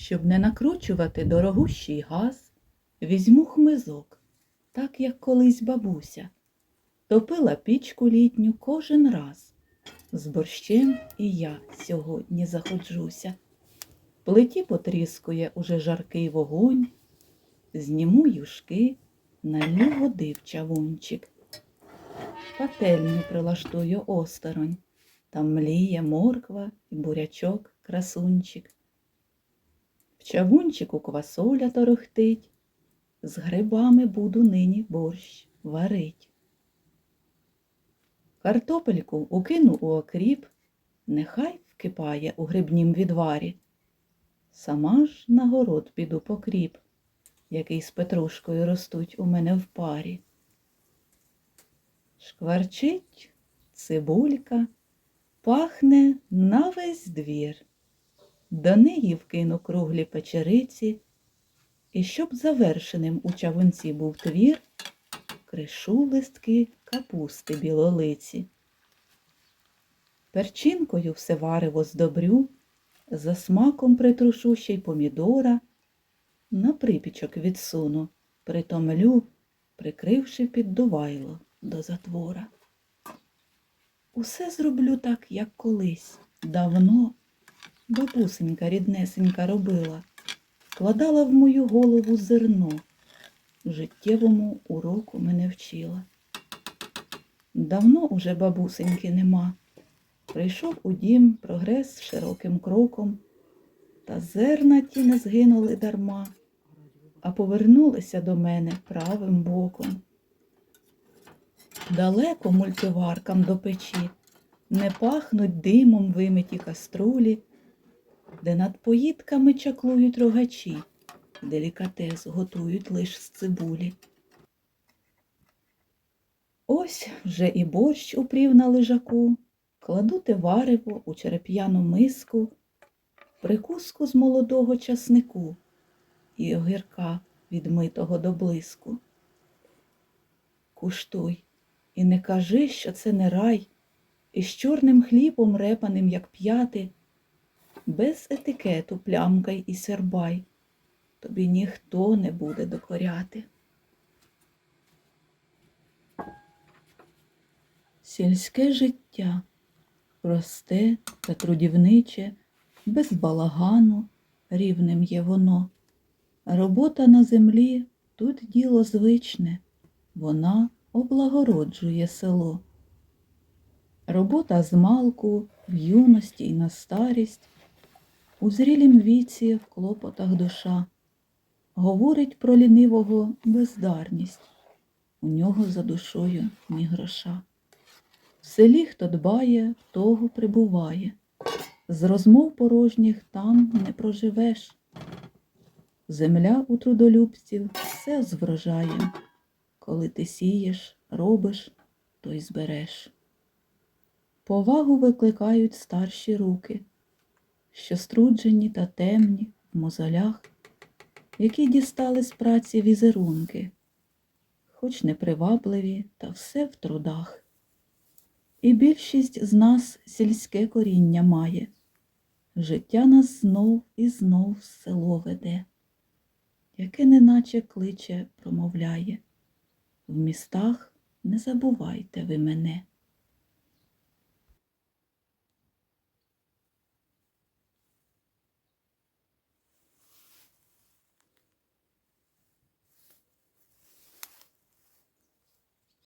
Щоб не накручувати дорогущий газ, візьму хмизок, так як колись бабуся. Топила пічку літню кожен раз. З борщем і я сьогодні заходжуся. Плиті потріскує уже жаркий вогонь, зніму юшки, налью води в чавунчик. Пательню прилаштую осторонь, там мліє морква і бурячок, красунчик. Чавунчику квасоля торохтить, з грибами буду нині борщ варить. Картопельку укину у окріп, нехай вкипає у грибнім відварі. Сама ж на город піду по кріп, який з петрушкою ростуть у мене в парі. Шкварчить цибулька, пахне на весь двір. До неї вкину круглі печериці, і щоб завершеним у чавунці був твір, кришу листки капусти білолиці. Перчинкою все варево здобрю, за смаком притрушу ще й помідора, на припічок відсуну, притомлю, прикривши піддувайло до затвора. Усе зроблю так, як колись, давно бабусенька ріднесенька робила, вкладала в мою голову зерно, життєвому уроку мене вчила. Давно уже бабусеньки нема. Прийшов у дім прогрес широким кроком, та зерна ті не згинули дарма, а повернулися до мене правим боком. Далеко мультиваркам до печі, не пахнуть димом вимиті каструлі, де над поїдками чаклують рогачі, делікатес готують лиш з цибулі. Ось вже і борщ упрів на лежаку, кладу те варево у череп'яну миску, прикуску з молодого часнику і огірка відмитого до блиску. Куштуй і не кажи, що це не рай, і з чорним хлібом репаним, як п'яти, без етикету плямкай і сербай, тобі ніхто не буде докоряти. Сільське життя просте та трудівниче, без балагану, рівнем є воно. Робота на землі тут діло звичне, вона облагороджує село. Робота з малку, в юності і на старість, у зрілім віці в клопотах душа, говорить про лінивого бездарність, у нього за душою ні гроша. В селі хто дбає, того прибуває, з розмов порожніх там не проживеш. Земля у трудолюбців все з коли ти сієш, робиш, то й збереш. Повагу викликають старші руки, що струджені та темні в мозолях, які дістали з праці візерунки, хоч непривабливі, та все в трудах. І більшість з нас сільське коріння має. Життя нас знов і знов в село веде, яке неначе кличе промовляє. В містах не забувайте ви мене.